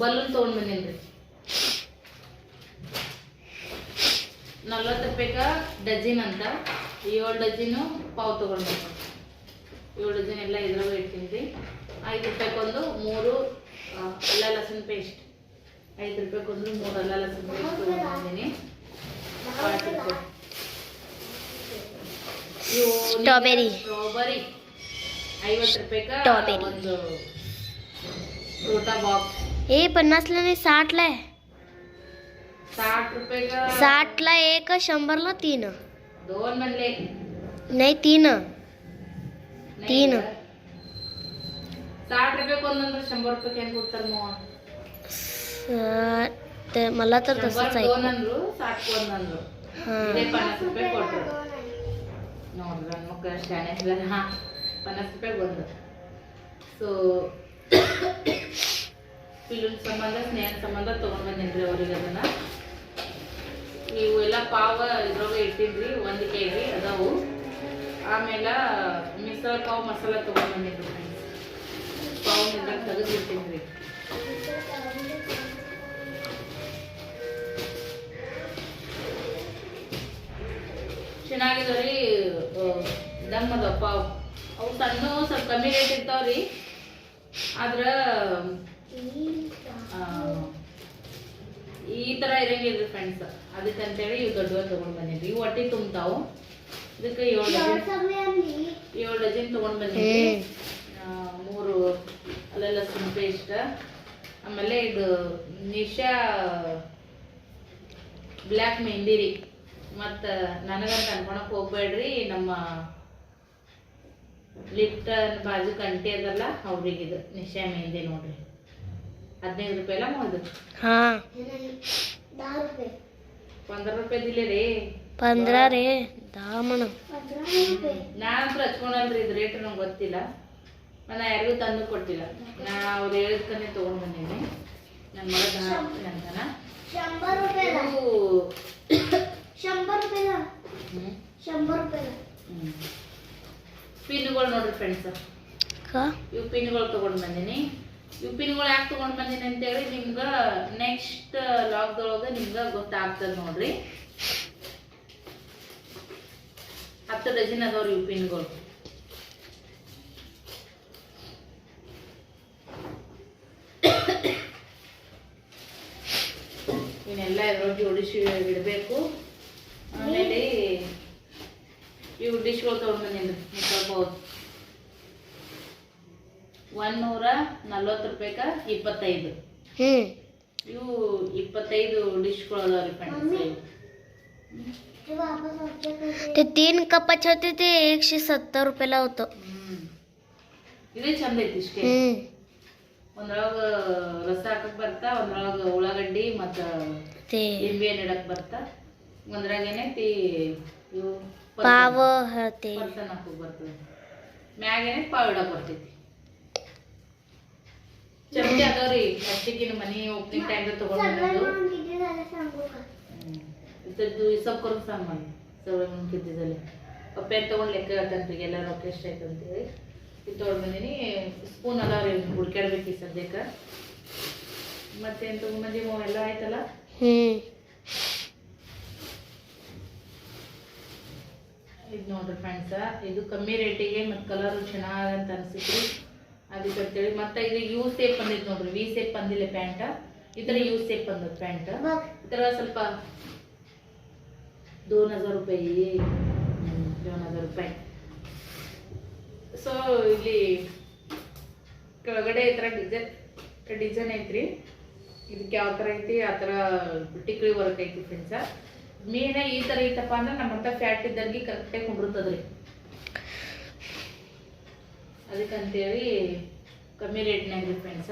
ಬಲೂನ್ ತೊಗೊಂಡ್ ಬಂದೇನ್ರಿ ನಲ್ವತ್ತು ರೂಪಾಯಿಗ ಡಜನ್ ಅಂತ ಏಳು ಡಜನು ಪಾವ್ ತೊಗೊಂಡ್ಬೇಕು ಏಳು ಡಜನ್ ಎಲ್ಲ ಇದ್ರಾಗ ಇಡ್ತೀನಿ ರೀ ಐದು ರೂಪಾಯಿಗೊಂದು ಮೂರು ಆ, ಅಲ್ಲ ಲಸನ್ ಪೇಸ್ಟ್ ಐದು ರೂಪಾಯಿಗೊಂದು ಮೂರು ಅಲ್ಲ ಲಸನ್ ಪೇಸ್ಟ್ ತೊಗೊಂಡಿದ್ದೀನಿ ಇವು Strawberry. ಸ್ಟ್ರಾಬೆರಿ स्ट्रॉबेरी हे पन्नासला नाही साठला आहे साठ ला एक शंभर ला तीन दोन म्हणले नाही तीन तीन साठ रुपये कोण शंभर रुपये कॅन मला तर तसंच आहे हां ಹಾ ಪನ್ನಾಸ್ ರೂಪಾಯಿ ಒಂದು ಸೊ ಪಿಲುನ್ ಸಂಬಂಧ ಸ್ನೇಹ ಸಂಬಂಧ ತೊಗೊಂಡ್ ಬಂದೇನ್ರಿ ಅವ್ರಿಗೆ ಅದನ್ನ. ನೀವು ಎಲ್ಲ ಪಾವ ಇದ್ರೊಳಗೆ ಇಟ್ಟಿದ್ರಿ, ಒಂದು ಕೆ ಜಿ ಅದಾವು. ಆಮೇಲೆ ಮಿಸಲ್ ಪಾವ್ ಮಸಾಲ ತೊಗೊಂಡ್ ಬಂದಿನ್ರಿ ಪಾವ್ ಇದ್ರಾಗ ತೆಗೆದು ಇಟ್ಟಿನ್ರಿ ಚೆನ್ನಾಗಿದಾವ್ರಿ ದಮ್ ಅದಾವ ಪಾವ್. ಅವು ಸಣ್ಣ ಸ್ವಲ್ಪ ಕಮ್ಮಿ ರೇಟ್ ಇರ್ತಾವ್ರಿ. ಆದ್ರ ಈ ತರ ಇರಂಗಿಲ್ರಿ ಫ್ರೆಂಡ್ಸ್ ಅದಕ್ಕೆ ಅಂತೇಳಿ ಇವು ದೊಡ್ಡವ ತಗೊಂಡ್ ಬಂದಿದ್ವಿ. ಇವು ಹೊಟ್ಟೆ ತುಂಬ್ತಾವು. ಇದಕ್ಕೆ ಏಳು ಡಜನ್ ಏಳು ಡಜನ್ ತಗೊಂಡ್ ಬಂದಿದ್ವಿ. ಮೂರು ಅಲ್ಲೆಲ್ಲ ಲಸನ್ ಇಷ್ಟ. ಆಮೇಲೆ ಇದು ನಿಶಾ ಬ್ಲ್ಯಾಕ್ ಮೆಹಂದಿ ರೀ ಮತ್ತು ನನಗಂತ ಅನ್ಕೊಳಕ್ ಹೋಗ್ಬೇಡ್ರಿ ನಮ್ಮ ಲಿಫ್ಟ್ ಬಾಜು ಕಂಟಿ ಅದಲ್ಲ ಅವ್ರಿಗೆ ಇದು ನಿಶಯ ಮೆಹಂದಿ ನೋಡ್ರಿ. ಹದಿನೈದು ರೂಪಾಯಿ ಎಲ್ಲ ಮಾಡೋದು ಪಂದ್ರ ರೂಪಾಯಿ ರೀ. ಪಂದ್ರ ರೀ ದಾಮಣ. ನಾನು ಹಚ್ಕೊಂಡಲ್ರಿ ಇದು ರೇಟ್ ನಂಗೆ ಗೊತ್ತಿಲ್ಲ. ನಾನು ಯಾರಿಗೂ ತಂದು ಕೊಟ್ಟಿಲ್ಲ. ನಾ ಅವ್ರು ಹೇಳಿದ್ಕನೆ ತೊಗೊಂಡು ಬಂದಿದ್ದೀನಿ ನನ್ನ ಮಗ ಶಂಬರ್ ರೂಪಾಯಿ ಶಂಬರ್ ಶಂಬರ್ ರೂಪಾಯಿ ಹ್ಞೂ ಪಿನ್ಗಳು ನೋಡ್ರಿ ಫ್ರೆಂಡ್ಸ್ ಇವು ಪಿನ್ಗಳು ತೊಗೊಂಡು ಬಂದೀನಿ. ಇವು ಪಿನ್ಗಳು ಯಾಕೆ ತೊಗೊಂಡು ಬಂದೀನಿ ಅಂತೇಳಿ ನಿಮ್ಗೆ ನೆಕ್ಸ್ಟ್ ಲಾಕ್ದೊಳಗೆ ನಿಮ್ಗೆ ಗೊತ್ತಾಗ್ತದೆ ನೋಡ್ರಿ. ಹತ್ತು ಡಜನ್ ಅದಾವ್ರಿ ಇವು ಪಿನ್ಗಳು ಇವನ್ನೆಲ್ಲ ಇದ್ರೊಳಗೆ ಜೋಡಿಸಿ ಇಡಬೇಕು. ಆಮೇಲೆ ಇವು ಡಿಶ್ಗಳು ತೊಗೊಂಡು ಬಂದೀನಿ. ಸ್ವಲ್ಪ ಒಂದು ನೂರ ನಲ್ವತ್ತು ರೂಪಾಯಿಗ ಇಪ್ಪತ್ತೈದು हम्म ಇವು ಇಪ್ಪತ್ತೈದು ಡಿಶ್ಗಳು ಅದಾವ್ರಿ ಫ್ರೆಂಡ್ಸ್ ते तीन कपाचे होते ते एकशे सत्तर रुपयाला होतं ಹ್ಮ್ ಇದೇ ಚಂದ ಐತಿ ಇಷ್ಟೇ हम्म ಒಂದ್ರೊಳಗ ರಸ ಹಾಕಕ್ ಬರ್ತಾ ಒಂದ್ರೊಳಗ ಉಳ್ಳಾಗಡ್ಡಿ ಮತ್ತ ಮತ್ತೆ ಲಿಂಬೆ ಹಣ್ಣ್ ಇಡಕ್ ಬರ್ತಾ ಒಂದ್ರಾಗ ಏನೈತಿ ಇವು ಪಾವ ಹತೆ ಪರ್ಸನ್ ಹಾಕಕ್ ಬರ್ತದೆ ಮ್ಯಾಗ ಏನೈತಿ ಪಾವ್ ಇಡಕ್ ಬರ್ತೈತಿ ಚಮಚ ಅದಾವ್ರಿ ಪ್ಲಾಸ್ಟಿಕ್ಕಿನ ಮನಿ ಓಪನಿಂಗ್ ಟೈಮ್ ತಗೊಂಡ್ ಬಂದದ್ದು ಇದ್ದದ್ದು ಇಸಪ್ ಕೊರಂ ಸಾಮಾನು ಸವಳೆ ಮುಂಕಿದ್ದಿದ್ದಲ್ಲಿ ಪಪ್ಪೆ ತಗೊಂಡ್ ಲೆಕ್ಕ ಹೇಳ್ತಾನ್ರಿ ಎಲ್ಲ ರೊಕ್ಕ ಎಷ್ಟು ಆಯ್ತು ಅಂತೇಳಿ ಇದು ತೊಗೊಂಡ್ ಬಂದೀನಿ ಸ್ಪೂನ್ ಅದಾವ್ರಿ ಹುಡ್ಕ್ಯಾಡ್ಬೇಕು ಈ ಸದ್ಯಕ್ಕೆ ಮತ್ತೇನು ತಗೊಂಬಂದಿ ಎಲ್ಲ ಆಯ್ತಲ್ಲ ಹ್ಮ್ ಇದು ನೋಡ್ರಿ ಫ್ರೆಂಡ್ಸ ಇದು ಕಮ್ಮಿ ರೇಟಿಗೆ ಮತ್ತು ಕಲರು ಚೆನ್ನಾಗಂತ ಅನ್ಸುತ್ತೆ ಅದಕ್ಕೆ ಅಂತೇಳಿ ಮತ್ತೆ ಇದು ಯು ಸೇಪ್ ಬಂದಿತ್ತು ನೋಡ್ರಿ ವಿ ಸೇಪ್ ಬಂದಿಲ್ಲ ಪ್ಯಾಂಟ್ ಈ ಯು ಸೇಪ್ ಬಂದಿದೆ ಪ್ಯಾಂಟ್ ಈ ಥರ ಸ್ವಲ್ಪ ದೋನ್ ಹಜಾರ್ ರೂಪಾಯಿ ದೋನ್ ಹಜಾರ್ ರೂಪಾಯಿ. ಸೊ ಇಲ್ಲಿ ಕೆಳಗಡೆ ಈ ಥರ ಡಿಸೈನ್ ಡಿಸೈನ್ ಐತ್ರಿ. ಇದಕ್ಕೆ ಯಾವ ತರ ಐತಿ, ಆ ಥರ ಟಿಕ್ಳಿ ವರ್ಕ್ ಐತಿ ಫ್ರೆಂಡ್ಸ ಮೇನ ಈ ತರ ಇತ್ತಪ್ಪ ಅಂದ್ರೆ ನಮ್ಮಂತ ಫ್ಯಾಟ್ ಇದ್ದಂಗೆ ಕರೆಕ್ಟಾಗಿ ಕುಂಡಿರ್ತದ್ರಿ ಅದಕ್ಕಂತೇಳಿ ಕಮ್ಮಿ ರೇಟ್ನಾಗ ಫ್ರೆಂಡ್ಸ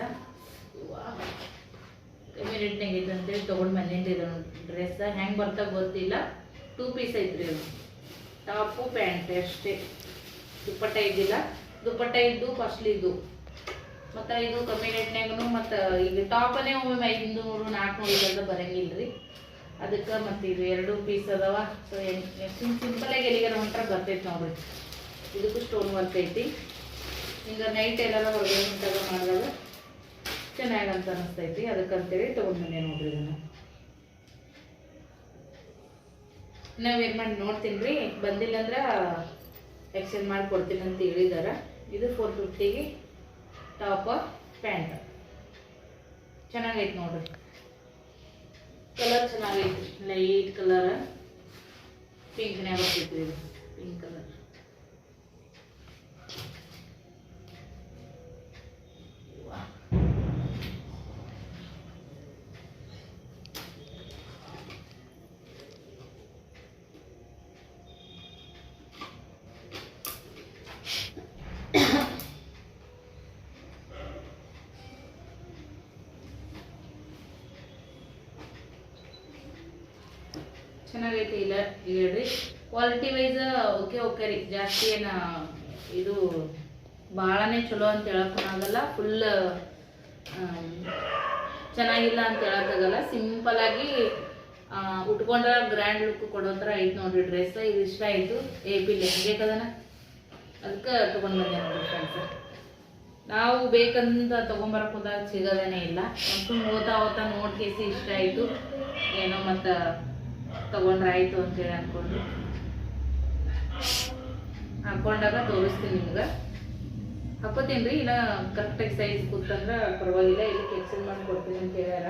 ಕಮ್ಮಿ ರೇಟ್ನಾಗ ಐತೆ ಅಂತೇಳಿ ತೊಗೊಂಡು ಮನೆಯಿಂದ ಇದೊಂದು ಡ್ರೆಸ್ ಹೆಂಗೆ ಬರ್ತಾ ಗೊತ್ತಿಲ್ಲ. ಟೂ ಪೀಸ್ ಐತ್ರಿ ಅದು. ಟಾಪು ಪ್ಯಾಂಟ್ ಅಷ್ಟೇ. ದುಪ್ಪಟ್ಟ ಇದ್ದಿಲ್ಲ. ದುಪ್ಪಟ್ಟ ಇದ್ದು ಫಸ್ಟ್ಲಿ ಇದು. ಮತ್ತು ಇದು ಕಮ್ಮಿ ರೇಟ್ನಾಗೂ ಮತ್ತು ಈಗ ಟಾಪನೇ ಒಮ್ಮೆ ಐದುನೂರು ನಾಲ್ಕುನೂರು ಬರಂಗಿಲ್ಲ ರೀ ಅದಕ್ಕೆ ಮತ್ತು ಇದು ಎರಡು ಪೀಸ್ ಅದಾವ. ಸೊ ಸಿಂಪಲಾಗಿ ಎಲ್ಲಿಗಾರ ಹೊಂಟ್ರೆ ಬರ್ತೈತೆ ನೋಡ್ರಿ. ಇದಕ್ಕೂ ಸ್ಟೋನ್ ವರ್ಕ್ ಐತಿ. ಹಿಂಗೆ ನೈಟ್ ಎಲ್ಲಾರ ಹೊರಗಡೆ ಹೊಂಟಾಗ ಮಾಡಿದಾಗ ಚೆನ್ನಾಗಂತ ಅನಿಸ್ತೈತಿ. ಅದಕ್ಕಂತೇಳಿ ತೊಗೊಂಡ್ಬಂದೆ ನೋಡ್ರಿ ಇದನ್ನು. ನಾವೇನು ಮಾಡಿ ನೋಡ್ತೀನಿ ರೀ ಬಂದಿಲ್ಲ ಅಂದ್ರೆ ಎಕ್ಸ್ಚೇಂಜ್ ಮಾಡಿ ಕೊಡ್ತೀನಿ ಅಂತ ಹೇಳಿದಾರ. ಇದು ಫೋರ್ ಫಿಫ್ಟಿಗೆ ಟಾಪ ಪ್ಯಾಂಟ್ ಚೆನ್ನಾಗೈತೆ ನೋಡ್ರಿ. ಕಲರ್ ಚೆನ್ನಾಗೈತಿ. ಲೈಟ್ ಕಲರ್ ಪಿಂಕ್ನ್ಯಾಗ ಬರ್ತೈತ್ರಿ ಇದು. ಪಿಂಕ್ ಕಲರ್ ಚೆನ್ನಾಗೈತಿ ಇಲ್ಲ ಹೇಳ್ರಿ ಕ್ವಾಲಿಟಿ ವೈಸ್ ಓಕೆ ಓಕೆ ರೀ ಜಾಸ್ತಿ ಏನ ಇದು ಭಾಳನೇ ಚಲೋ ಅಂತ ಹೇಳೋಕ್ಕಾಗಲ್ಲ ಫುಲ್ ಚೆನ್ನಾಗಿಲ್ಲ ಅಂತ ಹೇಳಕ್ಕಾಗಲ್ಲ ಸಿಂಪಲಾಗಿ ಉಟ್ಕೊಂಡ್ರೆ ಗ್ರ್ಯಾಂಡ್ ಲುಕ್ ಕೊಡೋ ಥರ ಐತೆ ನೋಡ್ರಿ ಡ್ರೆಸ್ ಇದು ಇಷ್ಟ ಆಯಿತು. ಎ ಪಿ ಲೆಹಂಗೆ ಕದನ ಅದಕ್ಕೆ ತೊಗೊಂಡು ಬಂದೆ ನೋಡ್ರಿ ಫ್ರೆಂಡ್ಸ್ ನಾವು ಬೇಕಂತ ತೊಗೊಂಬರಕ್ಕೆ ಹೋದಾಗ ಸಿಗೋದೇನೇ ಇಲ್ಲ. ಒಂದು ಓದ್ತಾ ಓದ್ತಾ ನೋಡಿ ಕೇಸಿ ಇಷ್ಟ ಆಯಿತು. ಏನೋ ಮತ್ತು ತೊಗೊಂಡ್ರೆ ಆಯಿತು ಅಂತೇಳಿ ಅಂದ್ಕೊಂಡು ಹಾಕೊಂಡಾಗ ತೋರಿಸ್ತೀನಿ ನಿಮ್ಗೆ. ಹಾಕೋತೀನಿ ರೀ ಇಲ್ಲ ಕರೆಕ್ಟಾಗಿ ಸೈಜ್ ಕೂತಂದ್ರೆ ಪರವಾಗಿಲ್ಲ ಇದಕ್ಕೆ ಕೆಕ್ಸಲ್ ಮಾಡಿ ಕೊಡ್ತೀನಿ ಅಂತ ಹೇಳ್ಯಾರ.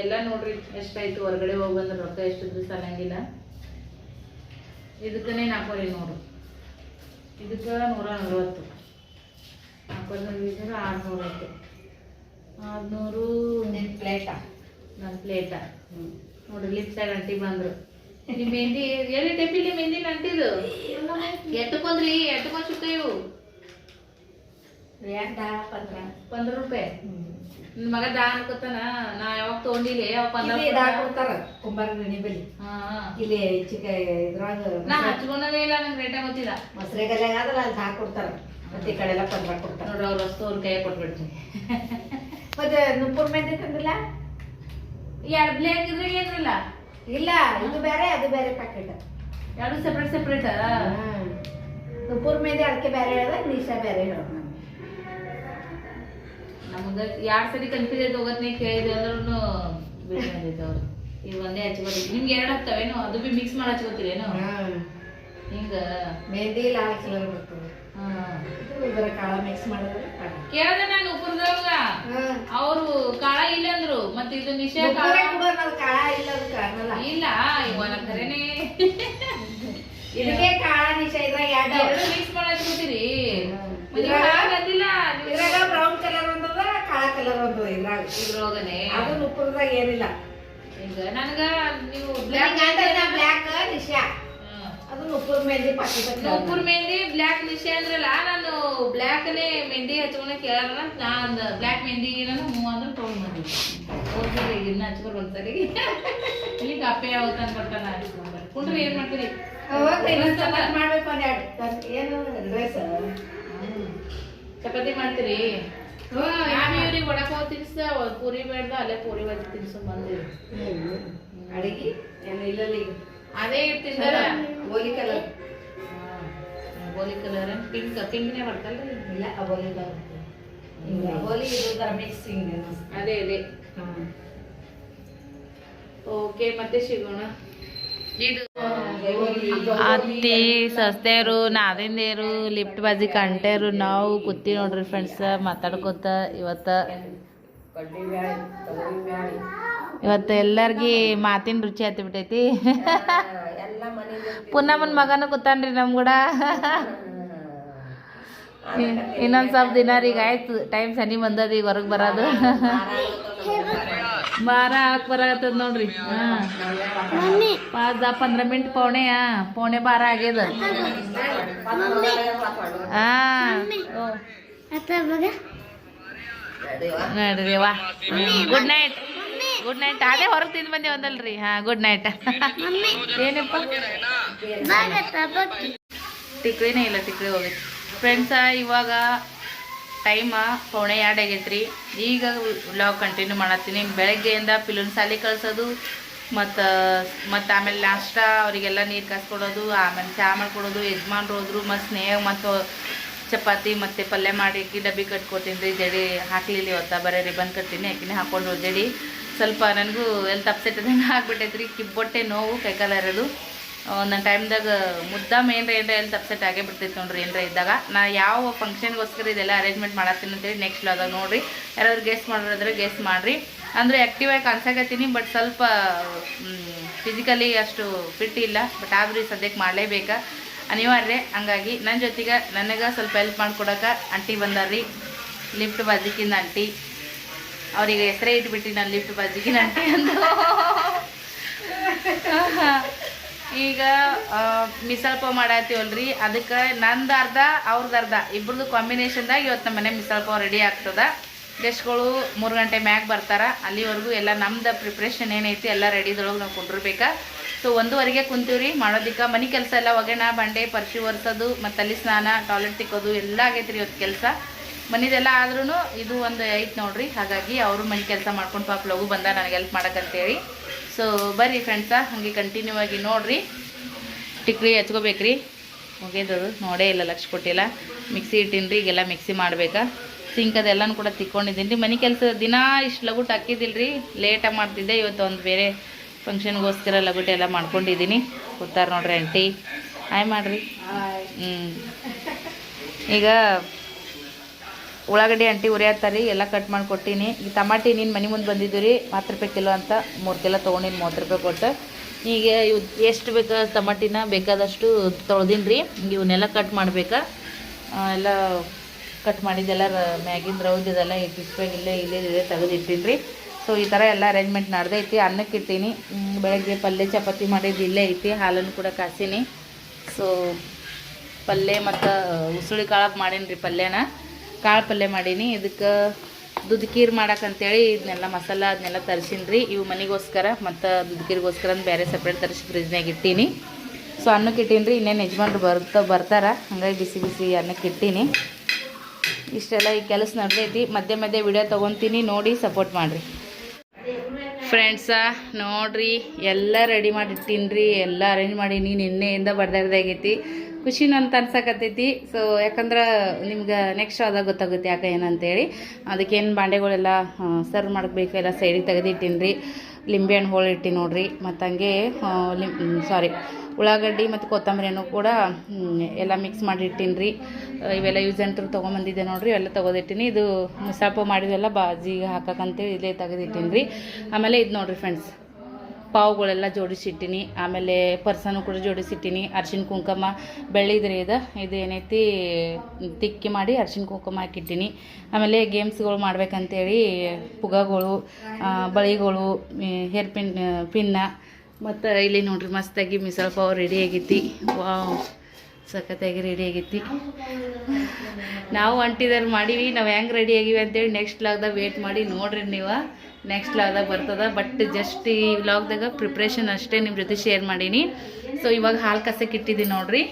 ಎಲ್ಲ ನೋಡ್ರಿ ಎಷ್ಟಾಯ್ತು ಹೊರಗಡೆ ಹೋಗಿ ಬಂದ್ರೆ ರೊಕ್ಕ ಎಷ್ಟಿದ್ರು ಸಾಲಂಗಿಲ್ಲ. ಇದಕ್ಕನೇ ನಾಲ್ಕೂವರೆ ನೂರು. ಇದಕ್ಕೆ ನೂರ ನಲ್ವತ್ತು. ನಾಲ್ಕೂವರೆ ನೂರು ಆರುನೂರು ಆಯ್ತು ಆರುನೂರು ಪ್ಲೇಟಾ ನನ್ನ ಪ್ಲೇಟ ನೋಡ್ರಿ ಲಿಪ್ ಸೈಡ್ ಅಂಟಿ ಬಂದ್ರು. ಈ ಮೆಹಂದಿ ಎಲ್ಲಿ ಟೆಪಿಲಿ ಮೆಹಂದಿ ನಂಟಿದು ಎಟ್ಟಕೊಂದ್ರಿ ಎಟ್ಟಕೊಂಡ್ ಸುತ್ತ ಇವು ಎಂಟ ಪಂದ್ರ ಪಂದ್ರ ರೂಪಾಯಿ. ನಿನ್ ಮಗ ದಾ ಅನ್ಕೋತಾನ ನಾ ಯಾವಾಗ ತಗೊಂಡಿಲ್ಲ ಯಾವ ಪಂದ್ರ ಇಲ್ಲಿ ಕೊಡ್ತಾರ ಕುಂಬಾರ ಗಣಿ ಬಲಿ ಹಾ. ಇಲ್ಲಿ ಚಿಕ್ಕ ಇದ್ರಾಗ ನಾ ಹಚ್ಕೊಂಡೇ ಇಲ್ಲ ನಂಗೆ ರೇಟ ಗೊತ್ತಿಲ್ಲ ಮೊಸರೆ ಗಲ್ಲೆ ಆದ್ರೆ ಅಲ್ಲಿ ಹಾಕಿ ಕೊಡ್ತಾರ. ಮತ್ತೆ ಈ ಕಡೆ ಎಲ್ಲ ಪಂದ್ರ ಕೊಡ್ತಾರ. ನೋಡ್ರಿ ಅವ್ರ ವಸ್ತು ಅವ್ರ ಕೈ ಕೊಟ್ಬಿಡ್ತೀನಿ. ಮತ್ತೆ ನುಪ್ಪುರ್ ಮೆಹಂದಿ ತಂದಿಲ್ಲ? ಎರಡು ಬ್ಲ್ಯಾಕ್ ಇದ್ರೆ ಏನ್ರಲ್ಲ ಇಲ್ಲ ಇದು ಬೇರೆ ಅದು ಬೇರೆ ಪ್ಯಾಕೆಟ್ ಎರಡು ಸೆಪರೇಟ್ ಸೆಪ್ರೇಟ್ ನುಪ್ಪುರ್ ಮೆಹಂದಿ ಅದಕ್ಕೆ ಬೇರೆ ಹೇಳ ನಿಶಾ ಬೇರೆ ಹೇಳ ನಮ್ಗ. ಎರಡು ಸರಿ ಕನ್ಫ್ಯೂಸ್ ಆಯ್ತು ಹೋಗತ್ನೇ ಕೇಳಿದ್ವಿ ಅಂದ್ರೂ ಬಿಟ್ಟು ಅವ್ರು. ಈಗ ಒಂದೇ ಹಚ್ಕೋತೀವಿ ನಿಮ್ಗೆ ಎರಡು ಹತ್ತಾವೇನು ಅದು ಬಿ ಮಿಕ್ಸ್ ಮಾಡಿ ಹಚ್ಕೋತೀರೇನು? ಹಿಂಗ. ಮೆಹಂದಿ ಲಾಲ್ ಕಲರ್ ಬರ್ತದೆ. ಇದರ ಕಾಳ ಮಿಕ್ಸ್ ಮಾಡಿದ್ರೆ ಕಾಳ ಕೇಳ್ದೆ ನಾನು ಉಪರದವಾಗ ಅವರು ಕಾಳ ಇಲ್ಲ ಅಂದ್ರು ಮತ್ತೆ ಇದು ನಿಶಾ ಕಾಳ ನುಪ್ಪುರೇ ಕಾಳ ಇಲ್ಲ ಅದಕ್ಕ ಅನ್ನಲ್ಲ. ಇಲ್ಲ ಇವನ ಕರೆನೆ. ಇದಕ್ಕೆ ಕಾಳ ನಿಶಾ ಇದ್ರಾಗ ಎರಡು ಎರಡು ಮಿಕ್ಸ್ ಮಾಡಿ ಹಚ್ಕೋತೀರಿ ಹ್ಮ್. ಮತ್ತೆ ಇದ್ರಾಗ- ಬ್ರೌನ್ ಕಲರ್ ಒಂದದ ಕಾಳ ಕಲರ್ ಒಂದದ ಇದ್ರಾಗ. ಇದ್ರೊಳಗನೆ. ಅದು ನುಪ್ಪುರದಾಗ ಏನಿಲ್ಲ. ಈಗ ನನಗ ನೀವು ಬ್ಲ್ಯಾಕ್ ಬ್ಲ್ಯಾಕ್ ನಿಶಾ ಅದು ನುಪ್ಪುರ್ ಮೆಹಂದಿ ಪಾಕಿಟ್ ನೂಪುರ್ ಮೆಹಂದಿ ಬ್ಲ್ಯಾಕ್ ನಿಶೆ ಅಂದ್ರಲ್ಲ ನಾನು ಬ್ಲ್ಯಾಕ್ನೇ ಮೆಹಂದಿ ಹಚ್ಕೊಂಡೆ ಕೇಳಾರ ನಾನು ಬ್ಲ್ಯಾಕ್ ಮೆಹಂದಿ ನಾನು ಹ್ಞೂ ಅಂದ್ರೆ ಫೋನ್ ಬಂದಿ ಈಗ ಇನ್ನ ಹಚ್ಕೊಂಡು ಒಂದ್ಸರಿ ಈಗ ಅಪ್ಪೆ ಯಾವತ್ತ ಬರ್ತಾನ ಕುಂಡ್ರಿ ಏನ್ ಮಾಡ್ತೀರಿ? ಮಾಡ್ಬೇಕು ಏನು ಡ್ರೆಸ್ ಚಪಾತಿ ಮಾಡ್ತೀರಿ? ಇವ್ರಿಗೆ ವಡಪಾವ್ ತಿನ್ಸ? ಪೂರಿ ಬೇಡ್ದ ಅಲ್ಲೇ ಪೂರಿ ಬಜ್ಜಿ ತಿನ್ಸು ಬಂದಿರಿ. ಅಡಿಗೆ ಏನು ಇಲ್ಲ ಅದೇ ಇರ್ತಿದ್ದಾರ ಹೋಲಿ ಕಲರ್. ಗೋಲಿ ಕಲರ್ ಪಿಂಕ್ ಪಿಂಕ್ನೇ ಬರ್ತಲ್ಲ ಇಲ್ಲ ಅಬೋಲಿ ಕಲರ್. ಹಿಂಗ ಅಬೋಲಿ ಇದು ಮಿಕ್ಸಿಂಗ್ ಅದೇ ಅದೇ. ಓಕೆ ಮತ್ತೆ ಸಿಗೋಣ. ಇದು ಅತ್ತಿ ಸಸ್ತೆಯರು ನಾದಿಂದೇರು ಲಿಫ್ಟ್ ಬಾಜಿ ಕಂಟೇರು ನಾವು ಕೂತಿ ನೋಡ್ರಿ ಫ್ರೆಂಡ್ಸ್ ಮಾತಾಡ್ಕೊತ ಇವತ್ತ. ಇವತ್ತು ಎಲ್ಲಾರ್ಗಿ ಮಾತಿನ ರುಚಿ ಹತ್ತಿ ಬಿಟ್ಟೈತಿ ಎಲ್ಲ ಮಗನ ಕೂತಾನ್ರಿ ನಮ್ ಕೂಡ ಇನ್ನೊಂದ್ ಸ್ವಲ್ಪ ದಿನ ರೀ ಈಗ ಆಯ್ತು. ಟೈಮ್ ಸನಿ ಬಂದದ ಈಗ ಹೊರಗೆ ಬರೋದು. ಬಾರ ಹಾಕ್ ಬರತ್ತದ ನೋಡ್ರಿ. ಪಾಸ್ ಪಂದ್ರ ಮಿನಿಟ್ ಪೌಣೆ ಹಾ ಪೌಣೆ ಬಾರ ಆಗ್ಯದ. ಹಾ. ನೋಡ್ರಿ ವಾ. ಗುಡ್ ನೈಟ್ ಗುಡ್ ನೈಟ್ ಅದೇ ಹೊರಗೆ ತಿಂದು ಬಂದೆ ಒಂದಲ್ರಿ. ಹಾ ಗುಡ್ ನೈಟ್ ಏನಪ್ಪ? ಟಿಕ್ರಿನೇ ಇಲ್ಲ ಟಿಕ್ರಿ ಹೋಗೈತಿ ಫ್ರೆಂಡ್ಸ ಇವಾಗ ಟೈಮ ಪೌಣೆ ಆಗೈತ್ರಿ. ಈಗ ವ್ಲಾಗ್ ಕಂಟಿನ್ಯೂ ಮಾಡತ್ತೀನಿ. ಬೆಳಗ್ಗೆಯಿಂದ ಪಿಲುನ್ ಸಾಲಿ ಕಳಿಸೋದು, ಮತ್ತು ಮತ್ತು ಆಮೇಲೆ ಲಾಸ್ಟ ಅವರಿಗೆಲ್ಲ ನೀರು ಕಾಸ್ಕೊಡೋದು, ಆಮೇಲೆ ಚಹಾ ಮಾಡ್ಕೊಡೋದು, ಯಜಮಾನ್ರು ಹೋದ್ರು, ಮತ್ತು ಸ್ನೇಹ ಮತ್ತು ಚಪಾತಿ ಮತ್ತು ಪಲ್ಯ ಮಾಡಿ ಡಬ್ಬಿ ಕಟ್ಕೊತೀನಿ ರೀ. ಜಡಿ ಹಾಕ್ಲಿಲ್ಲ ಇವತ್ತ, ಬರೀ ರಿಬನ್ ಕಟ್ತೀನಿ ಯಾಕಿನೇ ಹಾಕ್ಕೊಂಡು ಜಡಿ. ಸ್ವಲ್ಪ ನನಗೂ ಎಲ್ಲಿ ತಪ್ಸೆಟ್ಟದಂಗೆ ಆಗ್ಬಿಟ್ಟೈತ್ರಿ. ಕಿಬ್ಬೊಟ್ಟೆ ನೋವು, ಕೈಕಾಲ ಇರೋದು ಒಂದೊಂದು ಟೈಮ್ದಾಗ ಮುದ್ದಾಮ ಏನರ ಏನರ ಎಲ್ಲಿ ತಪ್ಸೆಟ್ ಆಗೇ ಬಿಡ್ತೈತೆ ನೋಡ್ರಿ, ಏನರ ಇದ್ದಾಗ. ನಾ ಯಾವ ಫಂಕ್ಷನ್ಗೋಸ್ಕರ ಇದೆಲ್ಲ ಅರೇಂಜ್ಮೆಂಟ್ ಮಾಡತ್ತೀನಿ ಅಂತೇಳಿ ನೆಕ್ಸ್ಟ್ ಅದಾಗ ನೋಡಿರಿ. ಯಾರಾದ್ರು ಗೆಸ್ಟ್ ಮಾಡೋರಿದ್ರೆ ಗೆಸ್ಟ್ ಮಾಡಿರಿ. ಅಂದರೆ ಆ್ಯಕ್ಟಿವ್ ಆಗಿ ಬಟ್ ಸ್ವಲ್ಪ ಫಿಸಿಕಲಿ ಅಷ್ಟು ಫಿಟ್ ಇಲ್ಲ. ಬಟ್ ಆದ್ರೂ ಸದ್ಯಕ್ಕೆ ಮಾಡಲೇಬೇಕಾ? ಅನಿವಾರ್ಯ. ಹಂಗಾಗಿ ನನ್ನ ಜೊತೆಗೆ, ನನಗೆ ಸ್ವಲ್ಪ ಹೆಲ್ಪ್ ಮಾಡ್ಕೊಡಕ್ಕೆ ಆಂಟಿ ಬಂದಾರ್ರಿ. ಲಿಫ್ಟ್ ಬಾಜಿಕಿನ ಆಂಟಿ ಅವ್ರಿಗೆ ಹೆಸರೇ ಇಟ್ಬಿಟ್ಟು ನಾನು ಲಿಫ್ಟ್ ಬಾಜಿಕಿನ ಆಂಟಿ ಅಂತ ಈಗ ಮಿಸಾಲ್ ಪಾವ್ ಮಾಡತ್ತೀವಲ್ರಿ ಅದಕ್ಕೆ ನಂದು ಅರ್ಧ ಅವ್ರದ್ದು ಅರ್ಧ. ಇಬ್ರದ್ದು ಕಾಂಬಿನೇಷನ್ದಾಗ ಇವತ್ತು ನಮ್ಮ ಮನೆ ಮಿಸಲ್ ಪಾವ್ ರೆಡಿ ಆಗ್ತದ. ಗೆಸ್ಟ್ಗಳು ಮೂರು ಗಂಟೆ ಮ್ಯಾಗ ಬರ್ತಾರ. ಅಲ್ಲಿವರೆಗೂ ಎಲ್ಲ ನಮ್ದು ಪ್ರಿಪ್ರೇಷನ್ ಏನೈತಿ ಎಲ್ಲ ರೆಡಿದೊಳಗೆ ನಾವು ಕುಂಡಿರ್ಬೇಕಾ. ಸೊ ಒಂದುವರೆಗೆ ಕುಂತೀವ್ರಿ. ಮಾಡೋದಕ್ಕೆ ಮನೆ ಕೆಲಸ ಎಲ್ಲ ಒಗೆಣ ಬಂಡೆ, ಪರ್ಶಿ ಒರೆಸೋದು, ಮತ್ತು ಅಲ್ಲಿ ಸ್ನಾನ ಟಾಯ್ಲೆಟ್ ತಿಕ್ಕೋದು ಎಲ್ಲ ಆಗೈತ್ರಿ ಇವತ್ತು ಕೆಲಸ. ಮನಿದೆಲ್ಲ ಆದ್ರೂ ಇದು ಒಂದು ಐತೆ ನೋಡ್ರಿ. ಹಾಗಾಗಿ ಅವರು ಮನೆ ಕೆಲಸ ಮಾಡ್ಕೊಂಡು ಪಾಪ ಲಘು ಬಂದ ನನಗೆ ಹೆಲ್ಪ್ ಮಾಡಕ್ಕಂತೇಳಿ ಸೊ ಬರ್ರಿ ಫ್ರೆಂಡ್ಸ ಹಾಗೆ ಕಂಟಿನ್ಯೂ ಆಗಿ ನೋಡಿರಿ. ಟಿಕ್ರಿ ಹಚ್ಕೋಬೇಕ್ರಿ ಮುಗಿದದು ನೋಡೇ ಇಲ್ಲ ಲಕ್ಷ ಕೊಟ್ಟಿಲ್ಲ ಮಿಕ್ಸಿ ಇಟ್ಟಿನ್ರಿ ಈಗೆಲ್ಲ ಮಿಕ್ಸಿ ಮಾಡ್ಬೇಕಾ? ಸಿಂಕ್ ಅದೆಲ್ಲನೂ ಕೂಡ ತಿಕ್ಕೊಂಡಿದ್ದೀನಿ ರೀ ಮನೆ ಕೆಲಸ ದಿನ ಇಷ್ಟು ಲಗುಟ್ ಹಾಕಿದ್ದಿಲ್ರಿ ಲೇಟಾಗಿ ಮಾಡ್ತಿದ್ದೆ ಇವತ್ತು ಒಂದು ಬೇರೆ ಫಂಕ್ಷನ್ಗೋಸ್ಕರ ಲಗುಟ್ ಎಲ್ಲ ಮಾಡ್ಕೊಂಡಿದ್ದೀನಿ. ಕೂತಾರೆ ನೋಡ್ರಿ ಆಂಟಿ ಹಾಯ್ ಮಾಡ್ರಿ. ಹ್ಞೂ ಈಗ ಉಳ್ಳಾಗಡ್ಡಿ ಅಂಟಿ ಉರಿಯತ್ತಾರಿ ಎಲ್ಲ ಕಟ್ ಮಾಡಿ ಕೊಟ್ಟೀನಿ. ಈಗ ಟಮಾಟಿ ನೀನು ಮನೆ ಮುಂದೆ ಬಂದಿದ್ದು ರೀ ಹತ್ತು ರೂಪಾಯಿ ಕಿಲೋ ಅಂತ ಮೂರು ಕಿಲೋ ತೊಗೊಂಡಿನಿ, ಮೂವತ್ತು ರೂಪಾಯಿ ಕೊಟ್ಟು. ಈಗ ಇವು ಎಷ್ಟು ಬೇಕು ಟಮಾಟಿನ ಬೇಕಾದಷ್ಟು ತೊಳ್ದೀನಿ ರೀ ಇವನ್ನೆಲ್ಲ ಕಟ್ ಮಾಡ್ಬೇಕಾ. ಎಲ್ಲ ಕಟ್ ಮಾಡಿದ್ದೆಲ್ಲ ರ- ಮ್ಯಾಗಿನ ರೌದಿದೆಲ್ಲ ಬಿಸ್ಬೇಗ ಇಲ್ಲೇ ಇಲ್ಲೇ ಇದೆ ತೆಗೆದಿಟ್ಟಿನಿ ರೀ. ಸೊ ಈ ಥರ ಎಲ್ಲ ಅರೇಂಜ್ಮೆಂಟ್ ಐತಿ, ಅನ್ನಕ್ಕೆ ಇಟ್ಟೀನಿ. ಬೆಳಗ್ಗೆ ಪಲ್ಯ ಚಪಾತಿ ಮಾಡಿದ್ದು ಇಲ್ಲೇ ಐತಿ, ಹಾಲನ್ನು ಕೂಡ ಕಾಸಿನಿ. ಸೊ ಪಲ್ಯ ಮತ್ತು ಉಸುಳಿ ಕಾಳಕ್ಕೆ ಮಾಡೀನಿ ರೀ ಪಲ್ಯನ. ಕಾಳು ಪಲ್ಯ ಮಾಡೀನಿ. ಇದಕ್ಕೆ ದುದ್ಕೀರ್ ಮಾಡೋಕ್ಕಂತೇಳಿ ಇದನ್ನೆಲ್ಲ ಮಸಾಲ ಅದನ್ನೆಲ್ಲ ತರಿಸೀನಿ ರೀ ಇವು ಮನೆಗೋಸ್ಕರ ಮತ್ತು ದುದ್ಕೀರ್ಗೋಸ್ಕರ ಅಂತ ಬೇರೆ ಸಪ್ರೇಟ್ ತರಿಸಿ ಫ್ರಿಜ್ನಾಗ ಇಟ್ಟೀನಿ. ಸೊ ಅನ್ನಕ್ಕೆ ಇಟ್ಟೀನಿ ರೀ ಇನ್ನೇನು ಯಜಮಾನ್ರು ಬರ್ತಾ, ಬರ್ತಾರೆ. ಹಂಗಾಗಿ ಬಿಸಿ ಬಿಸಿ ಅನ್ನಕ್ಕೆ ಇಟ್ಟೀನಿ. ಇಷ್ಟೆಲ್ಲ ಈ ಕೆಲಸ ನಡೆದೈತಿ. ಮಧ್ಯೆ ಮಧ್ಯೆ ವಿಡಿಯೋ ತೊಗೊತೀನಿ. ನೋಡಿ ಸಪೋರ್ಟ್ ಮಾಡಿರಿ. ಫ್ರೆಂಡ್ಸ ನೋಡ್ರಿ. ಎಲ್ಲ ರೆಡಿ ಮಾಡಿ ಇಟ್ಟೀನಿ ಎಲ್ಲ ಅರೇಂಜ್ ಮಾಡೀನಿ. ನಿನ್ನೆಯಿಂದ ಬಡ್ದಾಡ್ದಾಗೈತಿ ಖುಷಿ ಅಂತ ಅನ್ಸಕತ್ತೈತಿ. ಸೊ ಯಾಕಂದ್ರೆ ನಿಮ್ಗೆ ನೆಕ್ಸ್ಟ್ ಅದ ಗೊತ್ತಾಗುತ್ತೆ ಯಾಕೆ ಏನಂತೇಳಿ. ಅದಕ್ಕೇನು ಬಾಂಡೆಗಳೆಲ್ಲ ಸರ್ವ್ ಮಾಡಬೇಕು ಎಲ್ಲ ಸೈಡಿಗೆ ತೆಗೆದಿಟ್ಟೀನಿ ರೀ ಲಿಂಬೆಹಣ್ಣು ಹೋಳಿ ಇಟ್ಟಿ ನೋಡ್ರಿ. ಮತ್ತು ಹಂಗೆ ಲಿಂ ಸಾರಿ ಉಳ್ಳಾಗಡ್ಡಿ ಮತ್ತು ಕೊತ್ತಂಬರಿನೂ ಕೂಡ ಎಲ್ಲ ಮಿಕ್ಸ್ ಮಾಡಿ ಇಟ್ಟೀನಿ ರೀ ಇವೆಲ್ಲ ಯೂಸ್ ಅಂಟ್ರು ತೊಗೊಂಬಂದಿದ್ದೆ ನೋಡ್ರಿ. ಇವೆಲ್ಲ ತೊಗೊದಿಟ್ಟಿನಿ ಇದು ಮುಸಾಪ ಮಾಡಿದೆಲ್ಲ ಬಾಜಿಗೆ ಹಾಕಕ್ಕಂತೇಳಿ ಇಲ್ಲೇ ತೆಗೆದಿಟ್ಟೀನಿ ರೀ ಆಮೇಲೆ ಇದು ನೋಡ್ರಿ ಫ್ರೆಂಡ್ಸ್ ಪಾವುಗಳೆಲ್ಲ ಜೋಡಿಸಿಟ್ಟಿನಿ, ಆಮೇಲೆ ಪರ್ಸನು ಕೂಡ ಜೋಡಿಸಿಟ್ಟಿನಿ. ಅರ್ಶಿನ ಕುಂಕುಮ ಬೆಳ್ಳಿದ್ರಿ ಇದು ಇದು ಏನೈತಿ, ತಿಕ್ಕಿ ಮಾಡಿ ಅರ್ಶಿನ ಕುಂಕುಮ ಹಾಕಿಟ್ಟಿನಿ. ಆಮೇಲೆ ಗೇಮ್ಸ್ಗಳು ಮಾಡ್ಬೇಕಂತೇಳಿ ಪುಗಗಳು ಬಳಿಗಳು ಹೇರ್ ಪಿನ್, ಪಿನ್ನ, ಮತ್ತು ಇಲ್ಲಿ ನೋಡ್ರಿ ಮಸ್ತಾಗಿ ಮಿಸಲ್ ಪಾವ್ ರೆಡಿ ಆಗೈತಿ. ವಾವ್, ಸಖತ್ತಾಗಿ ರೆಡಿ ಆಗೈತಿ. ನಾವು ಅಂಟಿದಾರ ಮಾಡೀವಿ, ನಾವು ಹೆಂಗೆ ರೆಡಿ ಆಗಿವಿ ಅಂತೇಳಿ ನೆಕ್ಸ್ಟ್ ಲಾಗ್ದಾಗ ವೇಟ್ ಮಾಡಿ ನೋಡ್ರಿ ನೀವು. ನೆಕ್ಸ್ಟ್ ಲಾಗ್ದಾಗ ಬರ್ತದ ಬಟ್ ಜಸ್ಟ್ ಈ ವ್ಲಾಗ್ದಾಗ ಪ್ರಿಪ್ರೇಷನ್ ಅಷ್ಟೇ ನಿಮ್ಮ ಜೊತೆ ಶೇರ್ ಮಾಡೀನಿ. ಸೊ ಇವಾಗ ಹಾಲು ಕಸಕ್ಕೆ ಇಟ್ಟಿದ್ದೀನಿ ನೋಡ್ರಿ.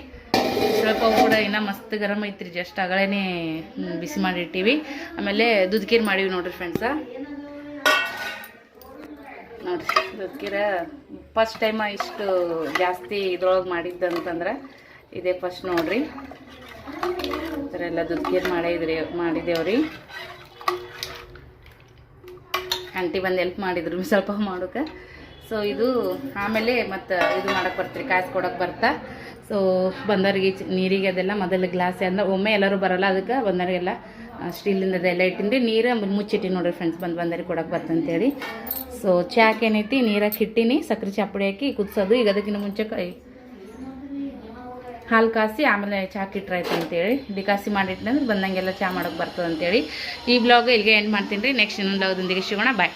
ಸ್ವಲ್ಪ ಕೂಡ ಇನ್ನೂ ಮಸ್ತ್ ಗರಮ್ ಐತ್ರಿ ಜಸ್ಟ್ ಅಗಳೇ ಬಿಸಿ ಮಾಡಿಟ್ಟಿವಿ. ಆಮೇಲೆ ದುದ್ಕೀರ್ ಮಾಡೀವಿ ನೋಡ್ರಿ ಫ್ರೆಂಡ್ಸ ನೋಡ್ರಿ, ದುದ್ಕೀರ ಫಸ್ಟ್ ಟೈಮ ಇಷ್ಟು ಜಾಸ್ತಿ ಇದ್ರೊಳಗೆ ಮಾಡಿದ್ದಂತಂದ್ರೆ ಇದೇ ಫಸ್ಟ್ ನೋಡ್ರಿ. ಈ ಥರ ಎಲ್ಲ ದುದ್ಕೀರ್ ಮಾಡಿದ್ರಿ, ಮಾಡಿದೇವ್ರಿ. ಆಂಟಿ ಬಂದು ಎಲ್ಪ್ ಮಾಡಿದ್ರು ಸ್ವಲ್ಪ ಮಾಡೋಕೆ. ಸೊ ಇದು ಆಮೇಲೆ ಮತ್ತು ಇದು ಮಾಡೋಕೆ ಬರ್ತೀರಿ ಕಾಯಿಸ್ಕೊಡಕ್ಕೆ ಬರ್ತಾ. ಸೊ ಬಂದವ್ರಿಗೆ ನೀರಿಗೆ ಅದೆಲ್ಲ ಮೊದಲು ಗ್ಲಾಸ್ ಅಂದ್ರೆ ಒಮ್ಮೆ ಎಲ್ಲರೂ ಬರಲ್ಲ, ಅದಕ್ಕೆ ಬಂದವರಿಗೆಲ್ಲ ಸ್ಟೀಲಿಂದ ಅದೆಲ್ಲ ಇಟ್ಟಿನ್ರಿ ನೀರು ಮುಚ್ಚಿಟ್ಟಿ ನೋಡ್ರಿ ಫ್ರೆಂಡ್ಸ್ ಬಂದು ಬಂದವ್ರಿಗೆ ಕೊಡಕ್ಕೆ ಬರ್ತಂತೇಳಿ. ಸೊ ಚಾಕ್ ಏನೈತಿ ನೀರಾಗಿ ಇಟ್ಟಿನಿ ಸಕ್ಕರೆ ಚಾಪುಡಿ ಹಾಕಿ ಕುದಿಸೋದು. ಈಗ ಅದಕ್ಕಿಂತ ಮುಂಚೆ ಕೈ ಹಾಲು ಕಾಸಿ, ಆಮೇಲೆ ಚಾಕ್ ಕಿಟ್ರಾಯ್ತು ಅಂತೇಳಿ. ಡಿಕಾಸಿ ಮಾಡಿಟ್ಟಂದ್ರೆ ಬಂದಂಗೆಲ್ಲ ಚಾ ಮಾಡೋಕೆ ಬರ್ತದೆ ಅಂತೇಳಿ ಈ ಬ್ಲಾಗ್ ಇಲ್ಲಿಗೆ ಎಂಡ್ ಮಾಡ್ತೀನಿ ರೀ. ನೆಕ್ಸ್ಟ್ ಇನ್ನೊಂದು ಬ್ಲಾಗ್ದೊಂದಿಗೆ ಸಿಗೋಣ. ಬಾಯ್